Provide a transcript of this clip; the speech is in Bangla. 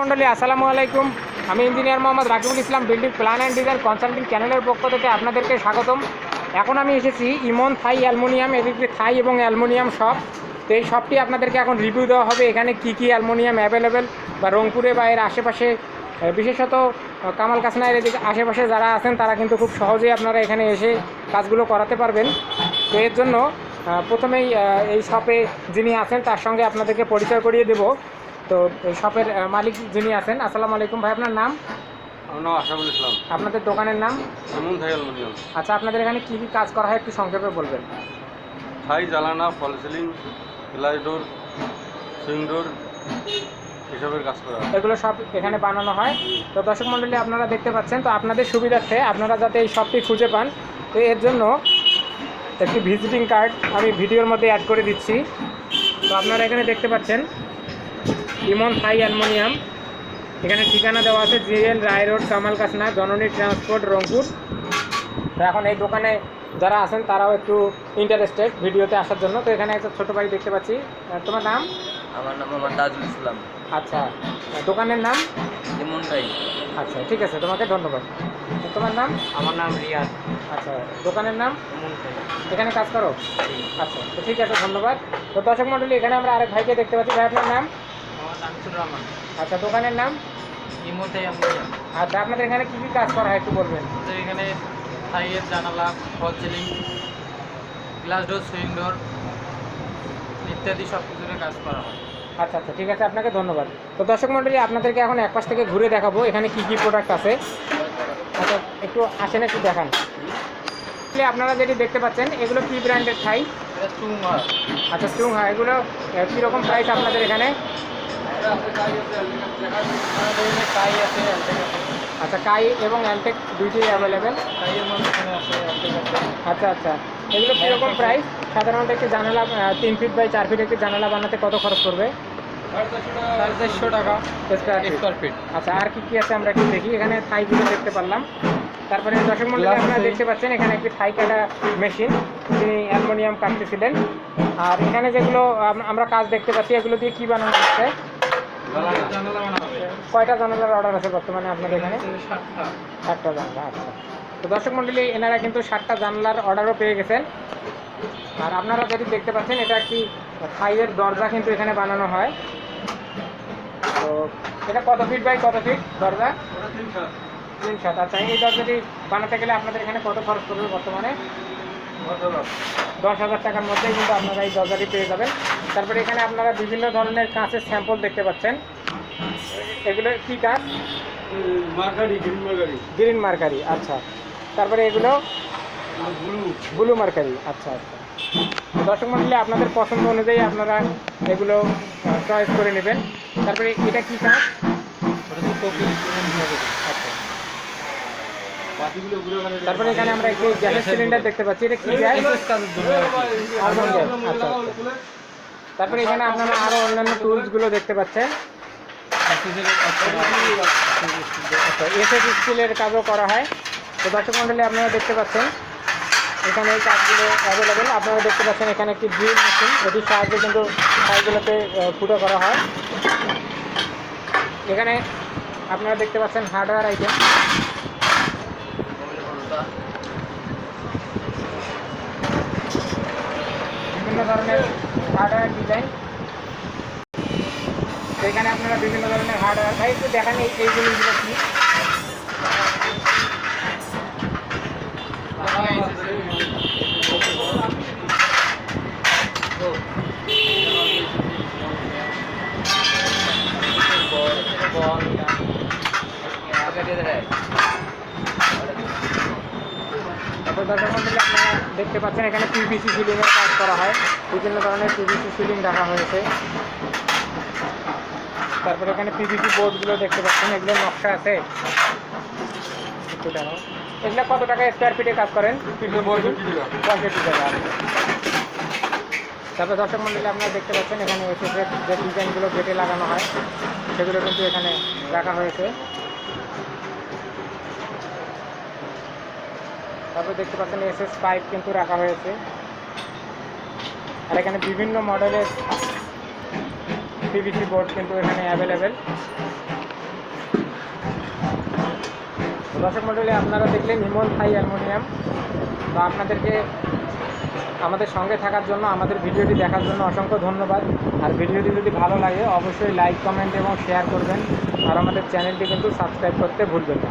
মণ্ডলী আসসালামু আলাইকুম। আমি engineer Mohammad Rakibul Islam, building plan and design consulting চ্যানেলের পক্ষ থেকে আপনাদেরকে স্বাগতম। এখন আমি এসেছি ইমন থাই অ্যালমোনিয়াম এদিকে থাই এবং অ্যালমোনিয়াম শপ। তো এই শপটি আপনাদেরকে এখন রিভিউ দেওয়া হবে, এখানে কী কী অ্যালমোনিয়াম অ্যাভেলেবেল বা রংপুরে বা এর আশেপাশে। বিশেষত কামাল কাসনায়ের এদিকে আশেপাশে যারা আছেন, তারা কিন্তু খুব সহজেই আপনারা এখানে এসে কাজগুলো করাতে পারবেন। তো এর জন্য প্রথমেই এই শপে যিনি আছেন, তার সঙ্গে আপনাদেরকে পরিচয় করিয়ে দেব। তো এই শপের মালিক যিনি আছেন আসসালামু আলাইকুম ভাই আপনার নাম? নাম ইসলাম। আপনাদের দোকানের নাম? এমন থাই অ্যালুমিনিয়াম আচ্ছা আপনাদের এখানে কী কী কাজ করা হয় একটু সংক্ষেপে বলবেন। Thai জ্বালানা false ceiling glass door swing door এসবের কাজ করা। এগুলো সব এখানে বানানো হয়। তো দর্শক মণ্ডলী আপনারা দেখতে পাচ্ছেন তো আপনাদের সুবিধার্থে আপনারা যাতে এই শপটি খুঁজে পান তো এর জন্য একটি ভিজিটিং কার্ড আমি ভিডিওর মধ্যে অ্যাড করে দিচ্ছি। তো আপনারা এখানে দেখতে পাচ্ছেন ইমন থাই অ্যালমোনিয়াম। এখানে ঠিকানা দেওয়া আছে GL Roy road Kamal Kasna Janani transport Rangpur. তো এখন এই দোকানে যারা আছেন তারাও একটু ইন্টারেস্টেড ভিডিওতে আসার জন্য। তো এখানে একটা ছোটো বাড়ি দেখতে পাচ্ছি। তোমার নাম? আমার নাম মোহাম্মদ তাজুল ইসলাম। আচ্ছা। দোকানের নাম? এমনটাই আচ্ছা ঠিক আছে তোমাকে ধন্যবাদ। তোমার নাম? আমার নাম রিয়াদ। আচ্ছা দোকানের নাম? এখানে কাজ করো? আচ্ছা তো ঠিক আছে ধন্যবাদ। তো দর্শক মণ্ডলী এখানে আমরা আরেক ভাইকে দেখতে পাচ্ছি। ভাই আপনার নাম? রহমান। আচ্ছা দোকানের নাম? ইমোটাই আচ্ছা আপনাদের এখানে কী কী কাজ করা হয় একটু বলবেন। তো এখানে থাইয়ের জানালা false ceiling glass door swing door ইত্যাদি সব কিছুর কাজ করা হয়। আচ্ছা আচ্ছা ঠিক আছে আপনাকে ধন্যবাদ। তো দর্শক মণ্ডলী আপনাদেরকে এখন এক পাশ থেকে ঘুরে দেখাবো এখানে কী কী প্রোডাক্ট আছে। আচ্ছা একটু আসেন একটু দেখান। আপনারা যেটি দেখতে পাচ্ছেন এগুলো কী ব্র্যান্ডের এটা চুমা আচ্ছা চুং এগুলো কীরকম প্রাইস আপনাদের এখানে? আচ্ছা কাই এবং অ্যালটেক দুইটি অ্যাভেলেবেল আচ্ছা আচ্ছা। এগুলো কীরকম প্রাইস সাধারণত একটি জানালা তিন ফিট বাই চার ফিট একটি জানালা বানাতে কত খরচ চারশো টাকা। স্কোয়ার ফিট আচ্ছা আর কি কি আছে আমরা একটু দেখি। এখানে থাইগুলো দেখতে পারলাম। তারপরে দর্শক মন্ডলী আপনারা দেখতে পাচ্ছেন এখানে একটি থাই কাটা মেশিন তিনি অ্যালুমিনিয়াম কাটতেছিলেন। আর এখানে যেগুলো আমরা কাজ দেখতে পাচ্ছি এগুলো দিয়ে কি বানানো হচ্ছে? কয়টা জানালার অর্ডার আছে বর্তমানে আপনাদের এখানে? সাতটা জানলা আচ্ছা। তো দর্শক মন্ডলী, এনারা কিন্তু ষাটটা জানলার অর্ডারও পেয়ে গেছেন। আর আপনারা যদি দেখতে পাচ্ছেন, এটা একটি থাইয়ের দরজা কিন্তু এখানে বানানো হয়। তো এটা কত ফিট বাই কত ফিট দরজা? তিন সাত আচ্ছা। এই দরজাটি বানাতে গেলে আপনাদের এখানে কত খরচ পড়বে বর্তমানে? দশ হাজার টাকার মধ্যেই কিন্তু আপনারা এই দরজাটি পেয়ে যাবেন। তারপরে এখানে আপনারা বিভিন্ন ধরনের কাঁচের স্যাম্পল দেখতে পাচ্ছেন। এগুলো কী কাজ mercury green mercury. Green mercury আচ্ছা। তারপরে এগুলো ব্লু মার্কারি আচ্ছা আচ্ছা। দর্শক মন্ডলী আপনাদের পছন্দ অনুযায়ী আপনারা এগুলো চয়েস করে নেবেন। তারপরে এটা কি কাজ ওটা তো কপি আচ্ছা বাতিগুলো ঘুরে ওখানে তারপরে এখানে আমরা একটি গ্যাসের সিলিন্ডার দেখতে পাচ্ছি। এটা কি গ্যাস? আচ্ছা আচ্ছা। তারপরে এখানে আপনারা আরও অন্যান্য টুলসগুলো দেখতে পাচ্ছেন। আচ্ছা এসএস স্টিলের কাজও করা হয়। তো দর্শক মন্ডলী আপনারা দেখতে পাচ্ছেন এখানে এই কাজগুলো অ্যাভেলেবেল আপনারা দেখতে পাচ্ছেন এখানে একটি ড্রিল মেশিন এটির সাহায্যে কিন্তু কাজগুলোতে ফুটো করা হয়। এখানে আপনারা দেখতে পাচ্ছেন হার্ডওয়্যার আইটেম বিভিন্ন ধরনের হার্ডওয়্যার ডিজাইন এখানে আপনারা বিভিন্ন ধরনের হার্ডওয়্যার ভাই একটু দেখান এই এই জিনিসগুলো কি তারপর দর্শক মন্ডলী আপনারা দেখতে পাচ্ছেন এখানে পিভিসি সিলিংয়ের কাজ করা হয়। বিভিন্ন ধরনের পিভিসি সিলিং রাখা হয়েছে। তারপরে এখানে পিভিসি বোর্ডগুলো দেখতে পাচ্ছেন এগুলো নকশা আছে। এগুলো কত টাকা স্কোয়ার ফিটে কাজ করেন। পঁয়ষট্টি টাকা। তারপরে দর্শক মন্ডলী আপনারা দেখতে পাচ্ছেন এখানে এসে যে ডিজাইনগুলো গেটে লাগানো হয় সেগুলো কিন্তু এখানে রাখা হয়েছে। তারপর দেখতে পাচ্ছেন এস এস ফাইভ কিন্তু রাখা হয়েছে। আর এখানে বিভিন্ন মডেলের পিভিসি বোর্ড কিন্তু এখানে অ্যাভেলেবেল দর্শক মডেলে আপনারা দেখলেন হিমল থাই অ্যালমোনিয়াম। বা আপনাদেরকে আমাদের সঙ্গে থাকার জন্য, আমাদের ভিডিওটি দেখার জন্য অসংখ্য ধন্যবাদ। আর ভিডিওটি যদি ভালো লাগে, অবশ্যই লাইক কমেন্ট এবং শেয়ার করবেন। আর আমাদের চ্যানেলটি কিন্তু সাবস্ক্রাইব করতে ভুলবেন না।